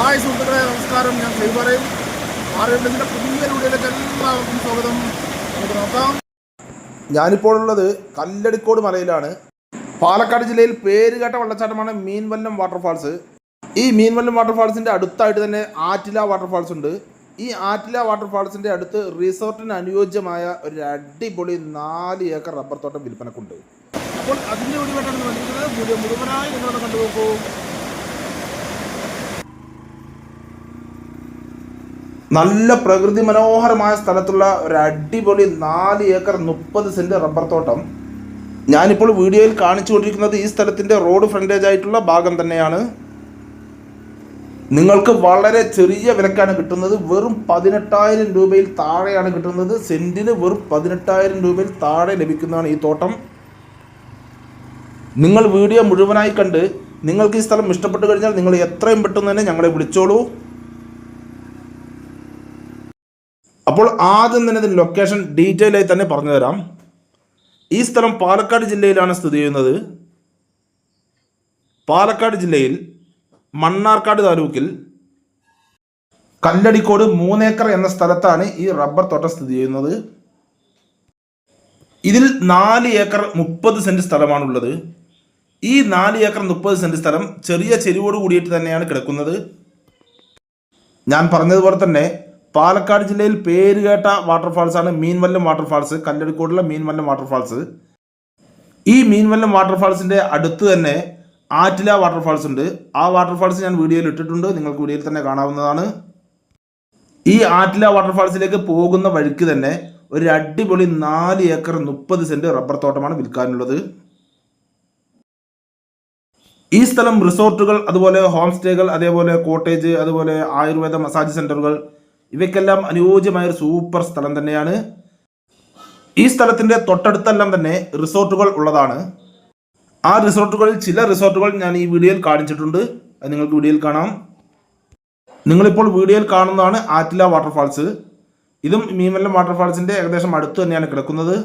Hi സുഹൃത്തുക്കളെ നമസ്കാരം. ഞാൻ സൈബറയും ആരോഗ്യത്തിന്റെ പുതിയ വീഡിയോയിലേക്ക് എല്ലാവർക്കും സ്വാഗതം. നമുക്ക് നോക്കാം. ഞാനിപ്പോൾ ഉള്ളത് കല്ലടിക്കോട് മലയിലാണ്. പാലക്കാട് ജില്ലയിൽ പേരുകേട്ട വെള്ളച്ചാട്ടമാണ് മീൻവല്ലം വാട്ടർഫാൾസ് ഈ മീൻവല്ലം വാട്ടർഫാൾസിന്റെ അടുത്തായിട്ട് തന്നെ ആറ്റില വാട്ടർഫാൾസ് ഉണ്ട്. ഈ ആറ്റില വാട്ടർഫാൾസിന്റെ അടുത്ത് റിസോർട്ടിന് അനുയോജ്യമായ ഒരു അടിപൊളി നാല് ഏക്കർ റബ്ബർ തോട്ടം വിൽപ്പനക്കുണ്ട്. അപ്പോൾ അതിന്റെ ഒരു വന്നിരിക്കുന്നത്. വീഡിയോ കണ്ടുപോക്കൂ നല്ല പ്രകൃതി മനോഹരമായ സ്ഥലത്തുള്ള ഒരു അടിപൊളി നാല് ഏക്കർ മുപ്പത് സെന്റ് റബ്ബർ തോട്ടം. ഞാനിപ്പോൾ വീഡിയോയിൽ കാണിച്ചുകൊണ്ടിരിക്കുന്നത് ഈ സ്ഥലത്തിന്റെ റോഡ് ഫ്രണ്ടേജ് ആയിട്ടുള്ള ഭാഗം തന്നെയാണ്. നിങ്ങൾക്ക് വളരെ ചെറിയ വിലക്കാണ് കിട്ടുന്നത്. വെറും പതിനെട്ടായിരം രൂപയിൽ താഴെയാണ് കിട്ടുന്നത്. സെന്റിന് വെറും പതിനെട്ടായിരം രൂപയിൽ താഴെ ലഭിക്കുന്നതാണ് ഈ തോട്ടം. നിങ്ങൾ വീഡിയോ മുഴുവനായി കണ്ട് നിങ്ങൾക്ക് ഈ സ്ഥലം ഇഷ്ടപ്പെട്ടു കഴിഞ്ഞാൽ നിങ്ങൾ എത്രയും പെട്ടെന്ന് തന്നെ ഞങ്ങളെ വിളിച്ചോളൂ. അപ്പോൾ ആദ്യം തന്നെ ഇതിന്റെ ലൊക്കേഷൻ ഡീറ്റെയിൽ ആയി തന്നെ പറഞ്ഞു തരാം. ഈ സ്ഥലം പാലക്കാട് ജില്ലയിലാണ് സ്ഥിതി ചെയ്യുന്നത്. പാലക്കാട് ജില്ലയിൽ മണ്ണാർക്കാട് താലൂക്കിൽ കല്ലടിക്കോട് മൂന്നേക്കർ എന്ന സ്ഥലത്താണ് ഈ റബ്ബർ തോട്ടം സ്ഥിതി ചെയ്യുന്നത്. ഇതിൽ നാല് ഏക്കർ മുപ്പത് സെന്റ് സ്ഥലമാണുള്ളത്. ഈ നാല് ഏക്കർ മുപ്പത് സെന്റ് സ്ഥലം ചെറിയ ചെരിവോട് കൂടിയിട്ട് തന്നെയാണ് കിടക്കുന്നത്. ഞാൻ പറഞ്ഞതുപോലെ തന്നെ പാലക്കാട് ജില്ലയിൽ പേരുകേട്ട വാട്ടർഫാൾസ് ആണ് മീൻവല്ലം വാട്ടർഫാൾസ് കല്ലടിക്കോടുള്ള മീൻവല്ലം വാട്ടർഫാൾസ് ഈ മീൻവല്ലം വാട്ടർഫാൾസിന്റെ അടുത്ത് തന്നെ ആറ്റില വാട്ടർഫാൾസ് ഉണ്ട്. ആ വാട്ടർഫാൾസ് ഞാൻ വീഡിയോയിൽ ഇട്ടിട്ടുണ്ട്. നിങ്ങൾക്ക് വീഡിയോയിൽ തന്നെ കാണാവുന്നതാണ്. ഈ ആറ്റില വാട്ടർഫാൾസിലേക്ക് പോകുന്ന വഴിക്ക് തന്നെ ഒരു അടിപൊളി നാല് ഏക്കർ മുപ്പത് സെന്റ് റബ്ബർ തോട്ടമാണ് വിൽക്കാനുള്ളത്. ഈ സ്ഥലം റിസോർട്ടുകൾ അതുപോലെ ഹോം സ്റ്റേകൾ അതേപോലെ കോട്ടേജ് അതുപോലെ ആയുർവേദ മസാജ് സെന്ററുകൾ ഇവയ്ക്കെല്ലാം അനുയോജ്യമായ ഒരു സൂപ്പർ സ്ഥലം തന്നെയാണ്. ഈ സ്ഥലത്തിന്റെ തൊട്ടടുത്തെല്ലാം തന്നെ റിസോർട്ടുകൾ ഉള്ളതാണ്. ആ റിസോർട്ടുകളിൽ ചില റിസോർട്ടുകൾ ഞാൻ ഈ വീഡിയോയിൽ കാണിച്ചിട്ടുണ്ട്. അത് നിങ്ങൾക്ക് വീഡിയോയിൽ കാണാം. നിങ്ങളിപ്പോൾ വീഡിയോയിൽ കാണുന്നതാണ് ആറ്റില വാട്ടർഫാൾസ്. ഇതും മീമല്ല വാട്ടർഫാൾസിന്റെ ഏകദേശം അടുത്ത് തന്നെയാണ് കിടക്കുന്നത്.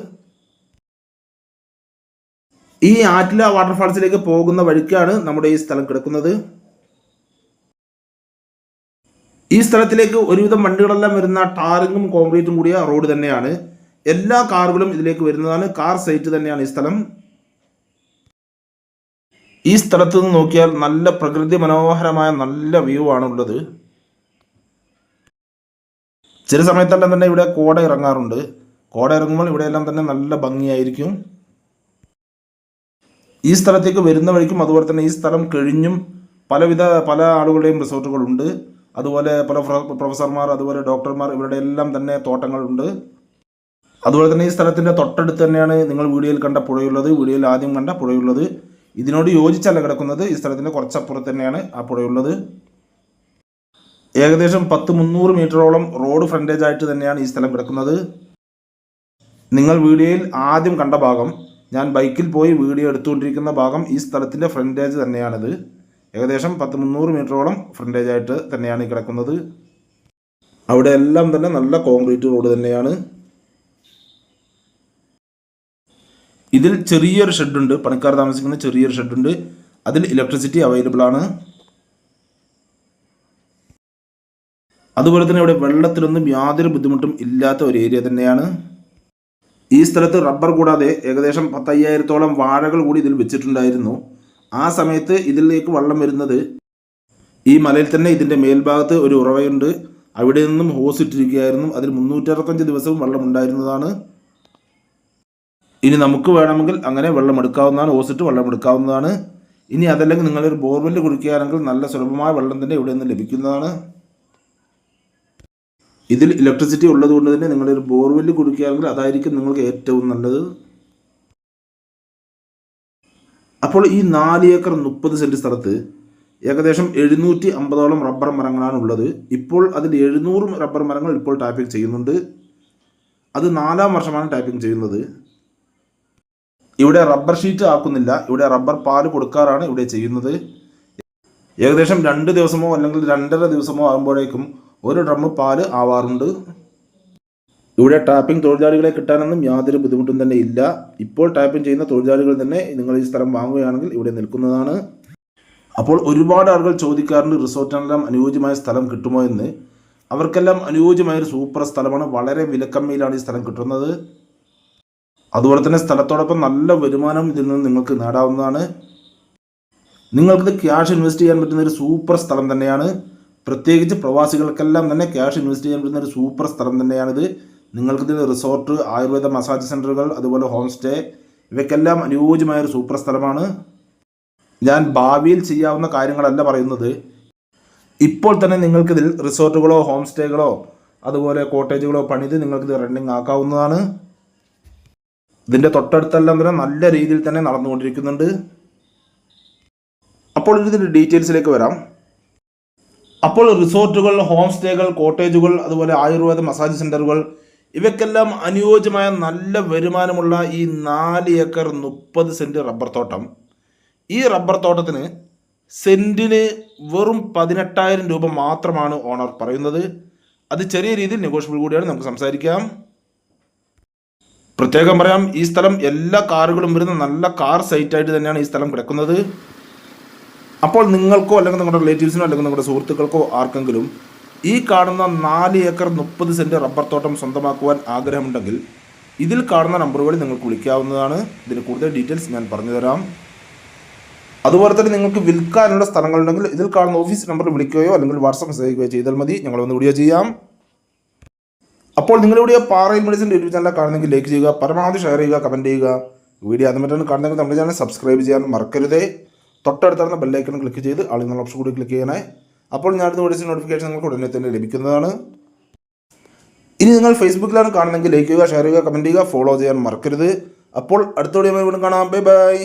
ഈ ആറ്റില വാട്ടർഫാൾസിലേക്ക് പോകുന്ന വഴിക്കാണ് നമ്മുടെ ഈ സ്ഥലം കിടക്കുന്നത്. ഈ സ്ഥലത്തിലേക്ക് ഒരുവിധം വണ്ടികളെല്ലാം വരുന്ന ടാറിങ്ങും കോൺക്രീറ്റും കൂടിയ റോഡ് തന്നെയാണ്. എല്ലാ കാറുകളും ഇതിലേക്ക് വരുന്നതാണ്. കാർ സൈറ്റ് തന്നെയാണ് ഈ സ്ഥലം. ഈ സ്ഥലത്ത് നിന്ന് നോക്കിയാൽ നല്ല പ്രകൃതി മനോഹരമായ നല്ല വ്യൂ ആണ് ഉള്ളത്. ചില സമയത്തെല്ലാം തന്നെ ഇവിടെ കോട ഇറങ്ങാറുണ്ട്. കോട ഇറങ്ങുമ്പോൾ ഇവിടെയെല്ലാം തന്നെ നല്ല ഭംഗിയായിരിക്കും. ഈ സ്ഥലത്തേക്ക് വരുന്ന വഴിക്കും അതുപോലെ തന്നെ ഈ സ്ഥലം കഴിഞ്ഞും പലവിധ പല ആളുകളുടെയും റിസോർട്ടുകളുണ്ട്. അതുപോലെ പല പ്രൊഫസർമാർ അതുപോലെ ഡോക്ടർമാർ ഇവരുടെ എല്ലാം തന്നെ തോട്ടങ്ങളുണ്ട്. അതുപോലെ തന്നെ ഈ സ്ഥലത്തിന്റെ തൊട്ടടുത്ത് തന്നെയാണ് നിങ്ങൾ വീഡിയോയിൽ കണ്ട പുഴയുള്ളത്. വീഡിയോയിൽ ആദ്യം കണ്ട പുഴയുള്ളത്. ഇതിനോട് യോജിച്ചല്ല കിടക്കുന്നത്. ഈ സ്ഥലത്തിന്റെ കുറച്ചപ്പുറത്ത് തന്നെയാണ് ആ പുഴയുള്ളത്. ഏകദേശം പത്ത് മുന്നൂറ് മീറ്ററോളം റോഡ് ഫ്രണ്ടേജ് ആയിട്ട് തന്നെയാണ് ഈ സ്ഥലം കിടക്കുന്നത്. നിങ്ങൾ വീഡിയോയിൽ ആദ്യം കണ്ട ഭാഗം ഞാൻ ബൈക്കിൽ പോയി വീഡിയോ എടുത്തുകൊണ്ടിരിക്കുന്ന ഭാഗം ഈ സ്ഥലത്തിന്റെ ഫ്രണ്ടേജ് തന്നെയാണിത്. ഏകദേശം പത്ത് മുന്നൂറ് മീറ്ററോളം ഫ്രണ്ടേജ് ആയിട്ട് തന്നെയാണ് ഈ കിടക്കുന്നത്. അവിടെ എല്ലാം തന്നെ നല്ല കോൺക്രീറ്റ് റോഡ് തന്നെയാണ്. ഇതിൽ ചെറിയൊരു ഷെഡുണ്ട് പണിക്കാർ താമസിക്കുന്ന ചെറിയൊരു ഷെഡുണ്ട് അതിൽ ഇലക്ട്രിസിറ്റി അവൈലബിൾ ആണ്. അതുപോലെ തന്നെ ഇവിടെ വെള്ളത്തിലൊന്നും യാതൊരു ബുദ്ധിമുട്ടും ഇല്ലാത്ത ഒരു ഏരിയ തന്നെയാണ്. ഈ സ്ഥലത്ത് റബ്ബർ കൂടാതെ ഏകദേശം പത്തയ്യായിരത്തോളം വാഴകൾ കൂടി ഇതിൽ വെച്ചിട്ടുണ്ടായിരുന്നു. ആ സമയത്ത് ഇതിലേക്ക് വെള്ളം വരുന്നത് ഈ മലയിൽ തന്നെ ഇതിന്റെ മേൽഭാഗത്ത് ഒരു ഉറവയുണ്ട്. അവിടെ നിന്നും ഹോസ് ഇട്ടിരിക്കുകയായിരുന്നു. അതിൽ മുന്നൂറ്ററുപത്തഞ്ച് ദിവസവും വെള്ളം ഉണ്ടായിരുന്നതാണ്. ഇനി നമുക്ക് വേണമെങ്കിൽ അങ്ങനെ വെള്ളം എടുക്കാവുന്നതാണ്. ഹോസ് ഇട്ട് വെള്ളം എടുക്കാവുന്നതാണ്. ഇനി അതല്ലെങ്കിൽ നിങ്ങളൊരു ബോർവെൽ കുടിക്കുകയാണെങ്കിൽ നല്ല സുലഭമായ വെള്ളം തന്നെ ഇവിടെ നിന്ന് ലഭിക്കുന്നതാണ്. ഇതിൽ ഇലക്ട്രിസിറ്റി ഉള്ളതുകൊണ്ട് തന്നെ നിങ്ങളൊരു ബോർവെൽ കുടിക്കുകയാണെങ്കിൽ അതായിരിക്കും നിങ്ങൾക്ക് ഏറ്റവും നല്ലത്. അപ്പോൾ ഈ നാല് ഏക്കർ മുപ്പത് സെന്റ് സ്ഥലത്ത് ഏകദേശം എഴുന്നൂറ്റി അമ്പതോളം റബ്ബർ മരങ്ങളാണ് ഉള്ളത്. ഇപ്പോൾ അതിൽ എഴുന്നൂറ് റബ്ബർ മരങ്ങൾ ഇപ്പോൾ ടാപ്പിംഗ് ചെയ്യുന്നുണ്ട്. അത് നാലാം വർഷമാണ് ടാപ്പിംഗ് ചെയ്യുന്നത്. ഇവിടെ റബ്ബർ ഷീറ്റ് ആക്കുന്നില്ല. ഇവിടെ റബ്ബർ പാൽ കൊടുക്കാറാണ് ഇവിടെ ചെയ്യുന്നത്. ഏകദേശം രണ്ട് ദിവസമോ അല്ലെങ്കിൽ രണ്ടര ദിവസമോ ആകുമ്പോഴേക്കും ഒരു ഡ്രമ്മ് പാൽ ആവാറുണ്ട്. ഇവിടെ ടാപ്പിംഗ് തൊഴിലാളികളെ കിട്ടാനൊന്നും യാതൊരു ബുദ്ധിമുട്ടും തന്നെ ഇല്ല. ഇപ്പോൾ ടാപ്പിംഗ് ചെയ്യുന്ന തൊഴിലാളികൾ തന്നെ നിങ്ങൾ ഈ സ്ഥലം വാങ്ങുകയാണെങ്കിൽ ഇവിടെ നിൽക്കുന്നതാണ്. അപ്പോൾ ഒരുപാട് ആളുകൾ ചോദിക്കാറുണ്ട് റിസോർട്ടിനെല്ലാം അനുയോജ്യമായ സ്ഥലം കിട്ടുമോ എന്ന്. അവർക്കെല്ലാം അനുയോജ്യമായ ഒരു സൂപ്പർ സ്ഥലമാണ്. വളരെ വിലക്കമ്മിയിലാണ് ഈ സ്ഥലം കിട്ടുന്നത്. അതുപോലെ തന്നെ സ്ഥലത്തോടൊപ്പം നല്ല വരുമാനം ഇതിൽ നിന്ന് നിങ്ങൾക്ക് നേടാവുന്നതാണ്. നിങ്ങൾക്കിത് ക്യാഷ് ഇൻവെസ്റ്റ് ചെയ്യാൻ പറ്റുന്ന ഒരു സൂപ്പർ സ്ഥലം തന്നെയാണ്. പ്രത്യേകിച്ച് പ്രവാസികൾക്കെല്ലാം തന്നെ ക്യാഷ് ഇൻവെസ്റ്റ് ചെയ്യാൻ പറ്റുന്ന ഒരു സൂപ്പർ സ്ഥലം തന്നെയാണിത്. നിങ്ങൾക്കിത് റിസോർട്ട് ആയുർവേദ മസാജ് സെന്ററുകൾ അതുപോലെ ഹോം സ്റ്റേ ഇവയ്ക്കെല്ലാം അനുയോജ്യമായ ഒരു സൂപ്പർ സ്ഥലമാണ്. ഞാൻ ഭാവിയിൽ ചെയ്യാവുന്ന കാര്യങ്ങളല്ല പറയുന്നത്. ഇപ്പോൾ തന്നെ നിങ്ങൾക്കിതിൽ റിസോർട്ടുകളോ ഹോം സ്റ്റേകളോ അതുപോലെ കോട്ടേജുകളോ പണിത് നിങ്ങൾക്കിത് റണ്ണിങ് ആക്കാവുന്നതാണ്. ഇതിന്റെ തൊട്ടടുത്തെല്ലാം തന്നെ നല്ല രീതിയിൽ തന്നെ നടന്നുകൊണ്ടിരിക്കുന്നുണ്ട്. അപ്പോൾ ഇതിന്റെ ഡീറ്റെയിൽസിലേക്ക് വരാം. അപ്പോൾ റിസോർട്ടുകൾ ഹോം സ്റ്റേകൾ കോട്ടേജുകൾ അതുപോലെ ആയുർവേദ മസാജ് സെന്ററുകൾ ഇവയ്ക്കെല്ലാം അനുയോജ്യമായ നല്ല വരുമാനമുള്ള ഈ നാല് ഏക്കർ മുപ്പത് സെന്റ് റബ്ബർ തോട്ടം. ഈ റബ്ബർ തോട്ടത്തിന് സെന്റിന് വെറും പതിനെട്ടായിരം രൂപ മാത്രമാണ് ഓണർ പറയുന്നത്. അത് ചെറിയ രീതിയിൽ നെഗോഷ്യബിൾ കൂടിയാണ്. നമുക്ക് സംസാരിക്കാം. പ്രത്യേകം പറയാം ഈ സ്ഥലം എല്ലാ കാറുകളും വരുന്ന നല്ല കാർ സൈറ്റായിട്ട് തന്നെയാണ് ഈ സ്ഥലം കിടക്കുന്നത്. അപ്പോൾ നിങ്ങൾക്കോ അല്ലെങ്കിൽ നിങ്ങളുടെ റിലേറ്റീവ്സിനോ അല്ലെങ്കിൽ നിങ്ങളുടെ സുഹൃത്തുക്കൾക്കോ ആർക്കെങ്കിലും ഈ കാണുന്ന നാല് ഏക്കർ മുപ്പത് സെന്റ് റബ്ബർ തോട്ടം സ്വന്തമാക്കുവാൻ ആഗ്രഹമുണ്ടെങ്കിൽ ഇതിൽ കാണുന്ന നമ്പറുകളിൽ നിങ്ങൾക്ക് വിളിക്കാവുന്നതാണ്. ഇതിന് കൂടുതൽ ഡീറ്റെയിൽസ് ഞാൻ പറഞ്ഞുതരാം അതുപോലെ തന്നെ നിങ്ങൾക്ക് വിൽക്കാനുള്ള സ്ഥലങ്ങളുണ്ടെങ്കിൽ ഇതിൽ കാണുന്ന ഓഫീസ് നമ്പറിൽ വിളിക്കുകയോ അല്ലെങ്കിൽ വാട്സപ്പ് മെസ്സേജ് അയക്കുകയോ ചെയ്താൽ മതി. ഞങ്ങൾ വന്ന് വീഡിയോ ചെയ്യാം. അപ്പോൾ നിങ്ങളിവിടെ പാറയിൽ മെഡിസിന്റെ യൂട്യൂബ് ചാനൽ കാണുന്നെങ്കിൽ ലൈക്ക് ചെയ്യുക പരമാവധി ഷെയർ ചെയ്യുക കമന്റ് ചെയ്യുക. വീഡിയോ ആദ്യമായിട്ടാണ് കാണുന്നെങ്കിൽ നമ്മുടെ ചാനൽ സബ്സ്ക്രൈബ് ചെയ്യാൻ മറക്കരുതേ. തൊട്ടടുത്തുള്ള ബെല്ലൈക്കൺ ക്ലിക്ക് ചെയ്ത് ആളിൽ ഓപ്ഷൻ കൂടി ക്ലിക്ക് ചെയ്യണേ. അപ്പോൾ ഞാൻ അടുത്ത വീഡിയോസ് നോട്ടിഫിക്കേഷൻ നിങ്ങൾക്ക് ഉടനെ തന്നെ ലഭിക്കുന്നതാണ്. ഇനി നിങ്ങൾ ഫേസ്ബുക്കിലാണ് കാണുന്നെങ്കിൽ ലൈക്ക് ചെയ്യുക ഷെയർ ചെയ്യുക കമന്റ് ചെയ്യുക ഫോളോ ചെയ്യാൻ മറക്കരുത്. അപ്പോൾ അടുത്ത വീണ്ടും കാണാം. Bye bye